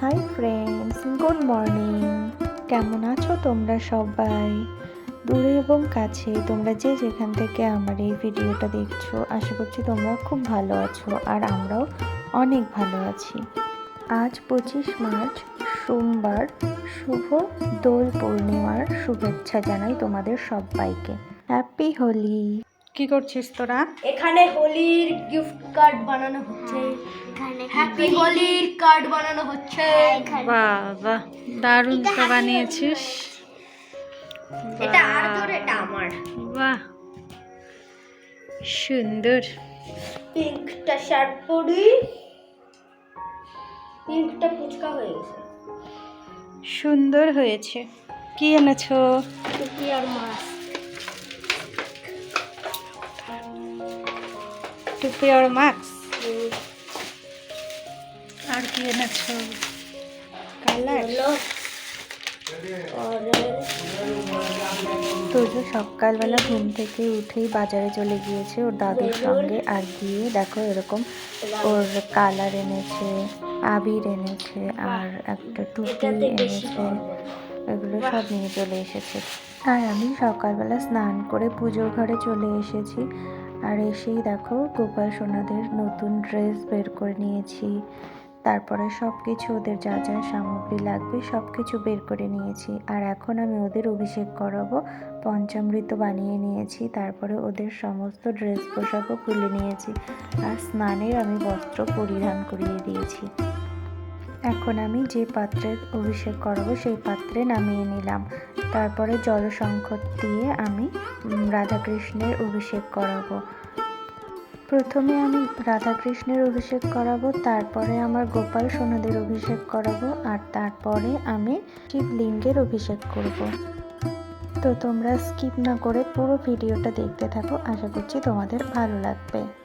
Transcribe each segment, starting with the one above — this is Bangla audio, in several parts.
হাই ফ্রেন্ডস গুড মর্নিং কেমন আছো তোমরা সবাই? দূরে এবং কাছে তোমরা যে যেখান থেকে আমার এই ভিডিওটা দেখছ, আশা করছি তোমরা খুব ভালো আছো আর আমরাও অনেক ভালো আছি। আজ পঁচিশ মার্চ, সোমবার, শুভ দোল পূর্ণিমার শুভেচ্ছা জানাই তোমাদের সবাইকে। হ্যাপি হোলি কি করছিস তোরা? এখানে হোলির গিফট কার্ড বানানো হচ্ছে। হ্যাপি হোলির কার্ড বানানো হচ্ছে। বাবা দারুণ তো বানিয়েছিস। এটা আর তোর এটা আমার। বাহ। সুন্দর। পিঙ্কটা শার্ট পরি। পিঙ্কটা ফুচকা হয়ে গেছে। সুন্দর হয়েছে। কি এনেছো? টুপি আর মাছ আর মাস্ক আর কি এনেছো? কালার তোজো সকালবেলা ঘুম থেকে উঠেই বাজারে চলে গিয়েছে ওর দাদুর সঙ্গে। আর গিয়ে দেখো এরকম ওর কালার এনেছে আবির এনেছে আর একটা টুপি এনেছে। এগুলো সব নিয়ে চলে এসেছে। আর আমি সকালবেলা স্নান করে পুজোর ঘরে চলে এসেছি। আর এসেই দেখো গোপাল সোনাদের নতুন ড্রেস বের করে নিয়েছি। তারপরে সব কিছু ওদের যা যা সামগ্রী লাগবে সব কিছু বের করে নিয়েছি। আর এখন আমি ওদের অভিষেক করাবো, পঞ্চামৃত বানিয়ে নিয়েছি, তারপরে ওদের সমস্ত ড্রেস পোশাকও খুলে নিয়েছি। আর স্নানের আমি বস্ত্র পরিধান করিয়ে দিয়েছি। এখন আমি যে পাত্রে অভিষেক করাবো, সেই পাত্রে নামিয়ে নিলাম। তারপরে জলসংকট দিয়ে আমি রাধাকৃষ্ণের অভিষেক করাবো। প্রথমে আমি রাধাকৃষ্ণের অভিষেক করাবো, তারপরে আমার গোপাল সোনাদের অভিষেক করাবো, আর তারপরে আমি শিবলিঙ্গের অভিষেক করব। তো তোমরা স্কিপ না করে পুরো ভিডিওটা দেখতে থাকো, আশা করছি তোমাদের ভালো লাগবে।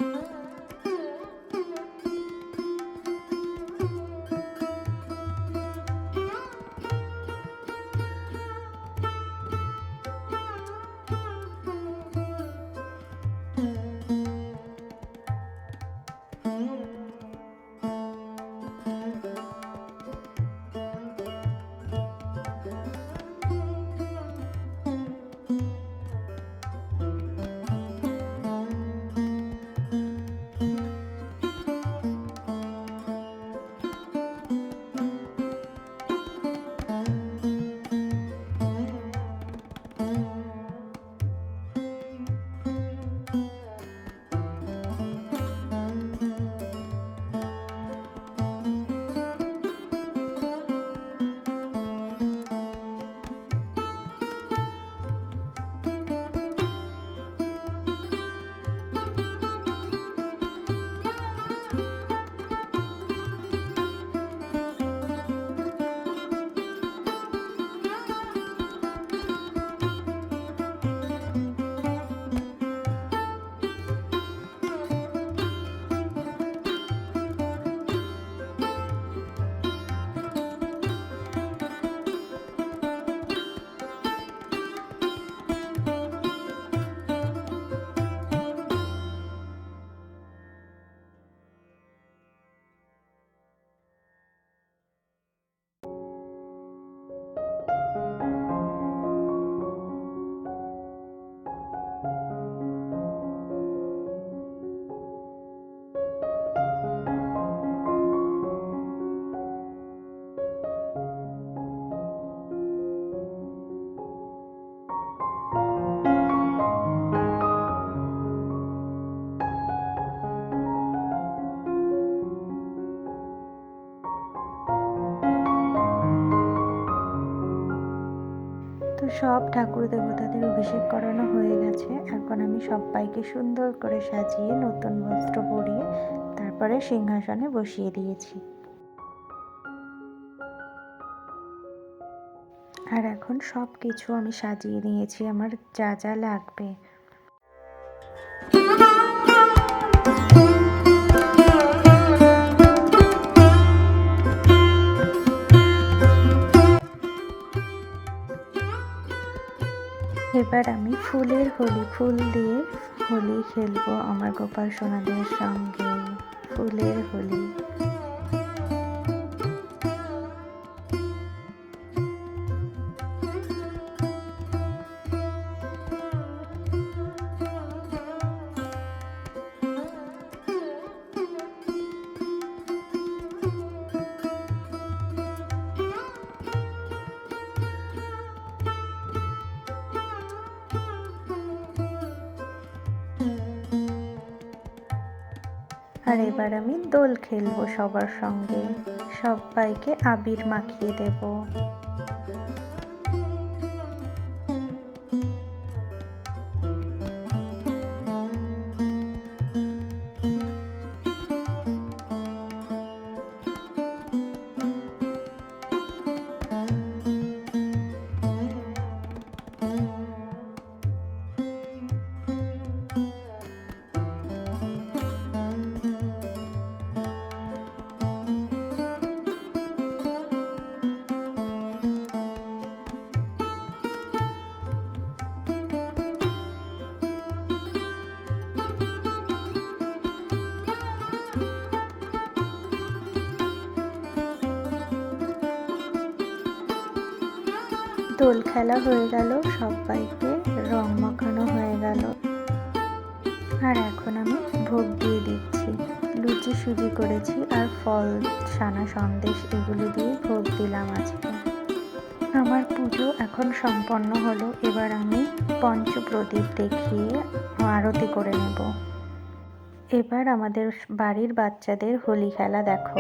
সব ঠাকুর দেবতাদের অভিষেক করানো হয়ে গেছে। এখন আমি সবাইকে সুন্দর করে সাজিয়ে নতুন বস্ত্র পরিয়ে তারপরে সিংহাসনে বসিয়ে দিয়েছি। আর এখন সব কিছু আমি সাজিয়ে নিয়েছি, আমার যা যা লাগবে। ফুলের হোলি ফুল দিয়ে হোলি খেলব। আমার গোপাল সোনাদের সঙ্গে ফুলের হোলি। আর এবার আমি দোল খেলব সবার সঙ্গে। সবাইকে আবির মাখিয়ে দেব। দোল খেলা হয়ে গেল, সবাইকে রং মাখানো হয়ে গেল। আর এখন আমি ভোগ দিয়ে দিচ্ছি। লুচি সুজি করেছি আর ফল সানা সন্দেশ এগুলো দিয়ে ভোগ দিলাম আজকে। আমার পুজো এখন সম্পন্ন হলো, এবার আমি পঞ্চপ্রদীপ দেখিয়ে আরতি করে নেব। এবার আমাদের বাড়ির বাচ্চাদের হোলি খেলা দেখো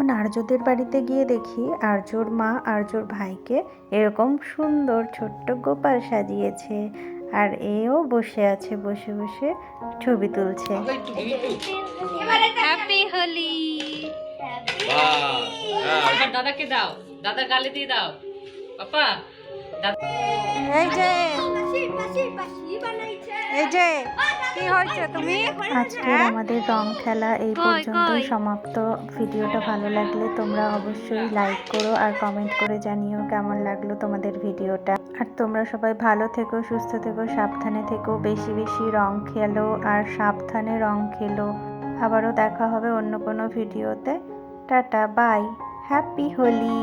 এখন আর্যদের বাড়িতে গিয়ে দেখি আর্যর মা আর্যর ভাইকে এরকম সুন্দর ছোট্ট গোপাল সাজিয়েছে আর এও বসে আছে বসে বসে ছবি তুলছে। হ্যাপি হোলি দাদাকে দাও দাদার গালে দিয়ে দাও। পাপা এই যে। এই যে। কি হয়েছে তুমি? আজকের আমাদের রং খেলা এই পর্যন্তই সমাপ্ত। ভিডিওটা ভালো লাগলে তোমরা অবশ্যই লাইক করো আর কমেন্ট করে জানিও কেমন লাগল তোমাদের ভিডিওটা। আর তোমরা সবাই ভালো থেকো সুস্থ থেকো সাবধানে থেকো বেশি বেশি রং খেলো আর সাবধানে রং খেলো। আবারও দেখা হবে অন্য কোনো ভিডিওতে। Tata bye happy Holi